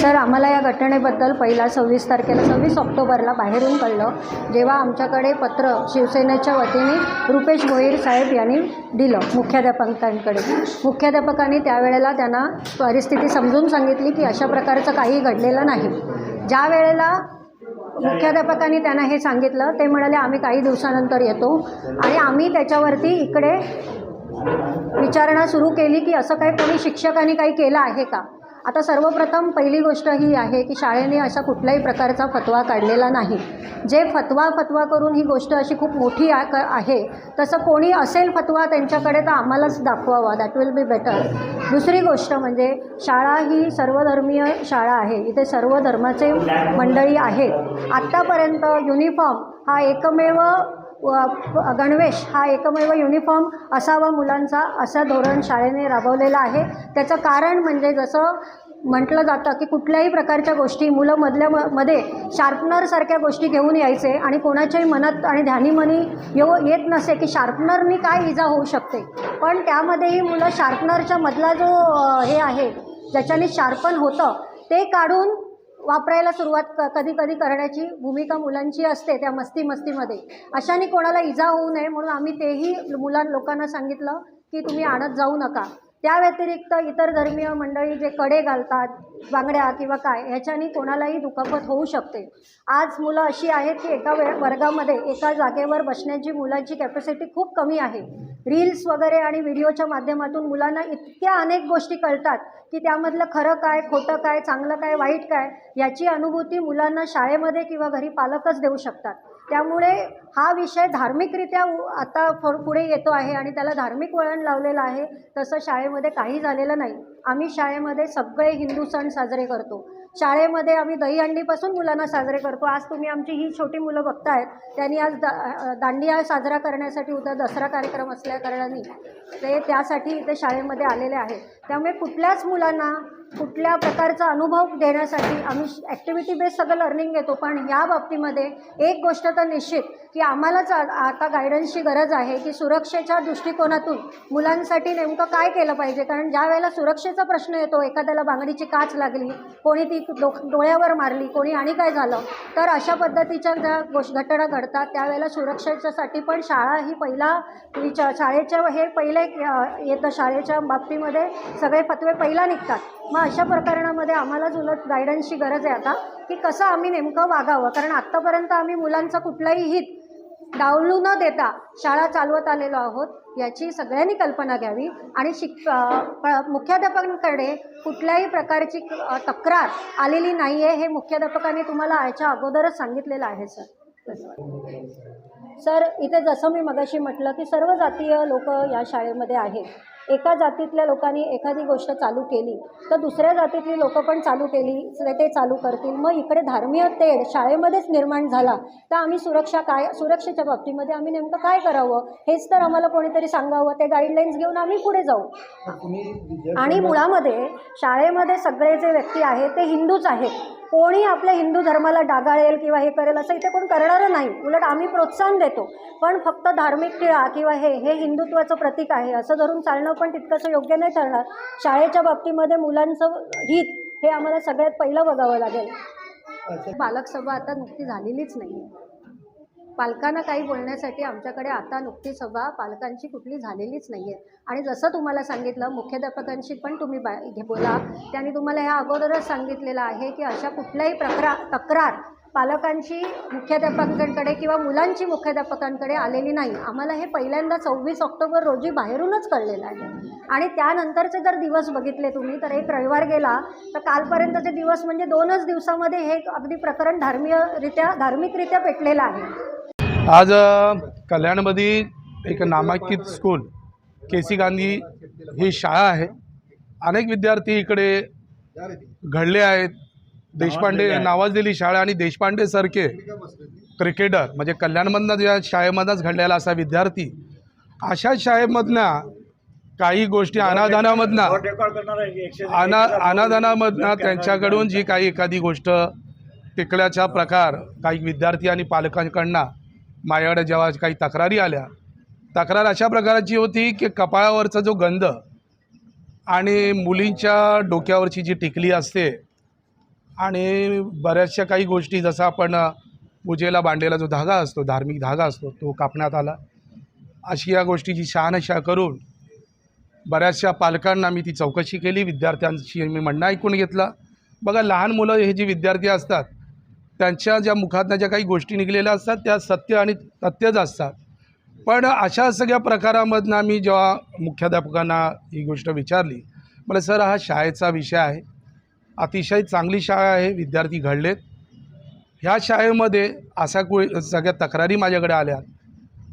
Sir आम्हाला या घटनेबद्दल पहिला सव्वीस तारखेला सव्वीस ऑक्टोबरला बाहेरून कळलं जेव्हा आमच्याकडे पत्र शिवसेनेच्या वतीने रुपेश भोईर साहेब यांनी दिलं मुख्याध्यापकांकडे. मुख्याध्यापकांनी त्यावेळेला त्यांना परिस्थिती समजून सांगितली की अशा प्रकारचं काही घडलेलं नाही. ज्या वेळेला मुख्याध्यापकांनी त्यांना हे सांगितलं ते म्हणाले आम्ही काही दिवसानंतर येतो. आणि आम्ही त्याच्यावरती इकडे विचारणा सुरू केली की असं काही कोणी शिक्षकांनी काही केलं आहे का? आता सर्वप्रथम पहिली गोष्ट ही आहे की शाळेने अशा कुठल्याही प्रकारचा फतवा काढलेला नाही. जे फतवा फतवा करून ही गोष्ट अशी खूप मोठी आ- आहे तसं कोणी असेल फतवा त्यांच्याकडे तर आम्हालाच दाखवावा. दॅट विल बी बेटर दुसरी गोष्ट म्हणजे शाळा ही सर्वधर्मीय शाळा आहे. इथे सर्व धर्माचे मंडळी आहेत. आत्तापर्यंत युनिफॉर्म हा एकमेव गणवेश हा एकमेव युनिफॉर्म असावा मुलांचा असं धोरण शाळेने राबवलेलं आहे. त्याचं कारण म्हणजे जसं म्हटलं जातं की कुठल्याही प्रकारच्या गोष्टी मुलं मधल्या म मध्ये शार्पनरसारख्या गोष्टी घेऊन यायचे आणि कोणाच्याही मनात आणि ध्यानीमनी येऊ येत नसे की शार्पनरनी काय इजा होऊ शकते. पण त्यामध्येही मुलं शार्पनरच्या मधला जो हे आहे ज्याच्याने शार्पन होतं ते काढून वापरायला सुरुवात क कधी कधी करण्याची भूमिका मुलांची असते त्या मस्ती मस्तीमध्ये. अशाने कोणाला इजा होऊ नये म्हणून आम्ही तेही मुलां लोकांना सांगितलं की तुम्ही आणत जाऊ नका. त्या व्यतिरिक्त इतर धर्मीय मंडळी जे कडे घालतात बांगड्या किंवा काय ह्याच्याने कोणालाही दुखापत होऊ शकते. आज मुलं अशी आहेत की एका वे वर्गामध्ये एका जागेवर बसण्याची मुलांची कॅपॅसिटी खूप कमी आहे. रील्स वगैरे आणि व्हिडिओच्या माध्यमातून मुलांना इतक्या अनेक गोष्टी कळतात की त्यामधलं खरं काय खोटं काय चांगलं काय वाईट काय याची अनुभूती मुलांना शाळेमध्ये किंवा घरी पालकच देऊ शकतात. त्यामुळे हा विषय धार्मिकरित्या आता फ पुढे येतो आहे आणि त्याला धार्मिक वळण लावलेलं आहे तसं शाळेमध्ये काही झालेलं नाही. आम्ही शाळेमध्ये सगळे हिंदू सण साजरे करतो. शाळेमध्ये आम्ही दहीहंडीपासून मुलांना साजरे करतो. आज तुम्ही आमची ही छोटी मुलं बघतायत त्यांनी आज दा दांडिया साजरा करण्यासाठी उद्या दसरा कार्यक्रम असल्याकारणाने ते त्यासाठी इथे शाळेमध्ये आलेले आहेत. त्यामुळे कुठल्याच मुलांना कुठल्या प्रकारचा अनुभव देण्यासाठी आम्ही ॲक्टिव्हिटी बेस सगळं लर्निंग घेतो. पण या बाबतीमध्ये एक गोष्ट तर निश्चित की आम्हालाच आ- आता गायडन्सची गरज आहे की सुरक्षेच्या दृष्टिकोनातून मुलांसाठी नेमकं काय केलं पाहिजे? कारण ज्या वेळेला सुरक्षेचा प्रश्न येतो? एखाद्याला बांगडीची काच लागली कोणी ती डो डोळ्यावर मारली कोणी आणि काय झालं? तर अशा पद्धतीच्या ज्या गोष्ट घटना घडतात त्यावेळेला सुरक्षेच्यासाठी पण शाळा ही पहिला विचार शाळेच्या हे पहिले येतं. शाळेच्या बाबतीमध्ये सगळे फतवे पहिला निघतात. मग अशा प्रकरणामध्ये आम्हालाच उलट गायडन्सची गरज आहे आता की कसं आम्ही नेमकं वागावं? कारण आत्तापर्यंत आम्ही मुलांचं कुठलंही हित डावलू न देता शाळा चालवत आलेलो आहोत याची सगळ्यांनी कल्पना घ्यावी. आणि शिक मुख्याध्यापकांकडे कुठल्याही प्रकारची तक्रार आलेली नाही आहे हे मुख्याध्यापकांनी तुम्हाला याच्या अगोदरच सांगितलेलं आहे सर. सर इथे जसं मी मगाशी म्हटलं की सर्व जातीय लोक या शाळेमध्ये आहेत. एका जातीतल्या लोकांनी एखादी गोष्ट चालू केली तर दुसऱ्या जातीतली लोकं पण चालू केली ते- ते चालू करतील. मग इकडे धार्मीय तेढ शाळेमध्येच निर्माण झाला तर आम्ही सुरक्षा काय सुरक्षेच्या बाबतीमध्ये आम्ही नेमकं काय करावं? हेच तर आम्हाला कोणीतरी सांगावं. ते गाईडलाईन्स घेऊन आम्ही पुढे जाऊ. आणि मुळामध्ये शाळेमध्ये सगळे जे व्यक्ती आहेत ते हिंदूच आहेत. कोणी आपल्या हिंदू धर्माला डागाळेल किंवा हे करेल असं इथे कोण करणारं नाही. उलट आम्ही प्रोत्साहन देतो. पण फक्त धार्मिक टिळा किंवा हे हे हिंदुत्वाचं प्रतीक आहे असं धरून चालणं पण तितकंसं योग्य नाही ठरणार. शाळेच्या बाबतीमध्ये मुलांचं हित हे आम्हाला सगळ्यात पहिलं बघावं लागेल. पालक सभा आता नुकती झालेलीच नाही पालकांना काही बोलण्यासाठी आमच्याकडे आता नुकती सभा पालकांची कुठली झालेलीच नाही आहे आणि जसं तुम्हाला सांगितलं मुख्याध्यापकांशी पण तुम्ही बा घे बोला त्यांनी तुम्हाला ह्या अगोदरच सांगितलेलं आहे की अशा कुठल्याही प्रकरा तक्रार पालकांची मुख्याध्यापकांकडे किंवा मुलांची मुख्याध्यापकांकडे आलेली नाही. आम्हाला हे पहिल्यांदा सव्वीस ऑक्टोबर रोजी बाहेरूनच कळलेलं आहे. आणि त्यानंतरचे जर दिवस बघितले तुम्ही तर एक रविवार गेला तर कालपर्यंतचे दिवस म्हणजे दोनच दिवसामध्ये हे अगदी प्रकरण धार्मीयरित्या धार्मिकरित्या पेटलेलं आहे. आज कल्याणमध्ये एक नामांकित स्कूल के सी गांधी ही शाळा आहे. अनेक विद्यार्थी इकडे घडले आहेत. देशपांडे नावाजलेली शाळा आणि देशपांडेसारखे क्रिकेटर म्हणजे कल्याणमधनं ज्या शाळेमधनंच घडलेला असा विद्यार्थी अशा शाळेमधनं काही गोष्टी अनादानामधनं अना अनादानामधनं त्यांच्याकडून जी काही एखादी गोष्ट टिकल्याचा प्रकार काही विद्यार्थी आणि पालकांकडनं माझ्याकडे जेव्हा काही तक्रारी आल्या तक्रार अशा प्रकारची होती की कपाळावरचा जो गंध आणि मुलींच्या डोक्यावरची जी टिकली असते आणि बऱ्याचशा काही गोष्टी जसं आपण पूजेला बांधलेला जो धागा असतो धार्मिक धागा असतो तो कापण्यात आला. अशी या गोष्टीची शहानिशा करून बऱ्याचशा पालकांना मी ती चौकशी केली. विद्यार्थ्यांशी मी म्हणणं ऐकून घेतला. बघा लहान मुलं हे जी विद्यार्थी असतात त्यांच्या ज्या मुखातनं ज्या काही गोष्टी निघलेल्या असतात त्या सत्य आणि तथ्यच असतात. पण अशा सगळ्या प्रकारामधनं मी जेव्हा मुख्याध्यापकांना ही गोष्ट विचारली मला सर हा शाळेचा विषय आहे. अतिशय चांगली शाळा आहे विद्यार्थी घडलेत ह्या शाळेमध्ये असा को सगळ्या तक्रारी माझ्याकडे आल्या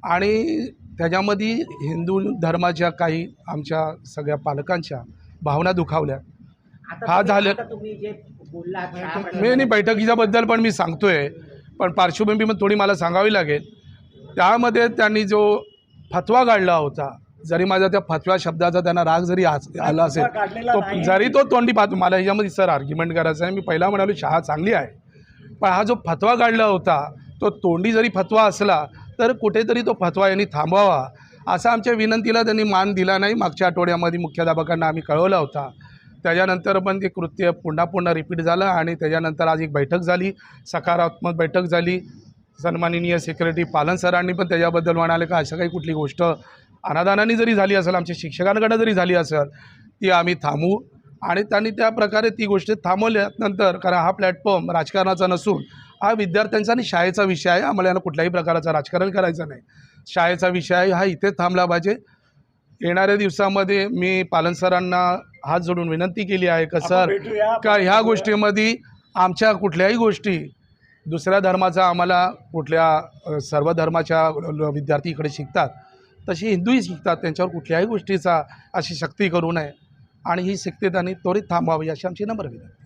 आणि त्याच्यामध्ये हिंदू धर्माच्या काही आमच्या सगळ्या पालकांच्या भावना दुखावल्या हा झालं. आता तुम्ही जे बोललात शाळा मी नाही बैठकीच्याबद्दल पण मी सांगतोय पण पार्श्वभूमी पण थोडी मला सांगावी लागेल त्यामध्ये त्यांनी जो फतवा काढला होता जरी माझा त्या फतव्या शब्दाचा त्यांना राग जरी आला असेल तो जरी तो तोंडी पाहतो. मला ह्याच्यामध्ये सर आर्ग्युमेंट करायचं आहे. मी पहिला म्हणालो शाळा चांगली आहे. पण हा जो फतवा काढला होता तो तोंडी जरी फतवा असला तर कुठेतरी तो फतवा यांनी थांबवावा. असा आमच्या विनंतीला त्यांनी मान दिला नाही. मागच्या आठवड्यामध्ये मुख्याध्यापकांना आम्ही कळवला होता. त्याच्यानंतर पण ते कृत्य पुन्हा पुन्हा रिपीट झालं आणि त्याच्यानंतर आज एक बैठक झाली. सकारात्मक बैठक झाली. सन्माननीय सेक्रेटरी पालन सरांनी पण त्याच्याबद्दल म्हणाले का अशा काही कुठली गोष्ट अनादानाने जरी झाली असेल आमच्या शिक्षकांकडनं जरी झाली असेल ती आम्ही थांबवू. आणि त्यांनी त्या प्रकारे ती गोष्ट थांबवल्यानंतर कारण हा प्लॅटफॉर्म राजकारणाचा नसून हा विद्यार्थ्यांचा आणि शाळेचा विषय आहे. आम्हाला याला कुठल्याही प्रकारचं राजकारण करायचं नाही. शाळेचा विषय आहे हा इथे थांबला पाहिजे. येणाऱ्या दिवसामध्ये मी पालन सरांना हात जोडून विनंती केली आहे का सर का ह्या गोष्टीमध्ये आमच्या कुठल्याही गोष्टी दुसऱ्या धर्माचा आम्हाला कुठल्या सर्व धर्माच्या विद्यार्थी इकडे शिकतात तशी हिंदूही शिकतात त्यांच्यावर कुठल्याही गोष्टीचा अशी सक्ती करू नये. आणि ही सक्ती त्यांनी त्वरित थांबवावी अशी आमची नम्र विनंती.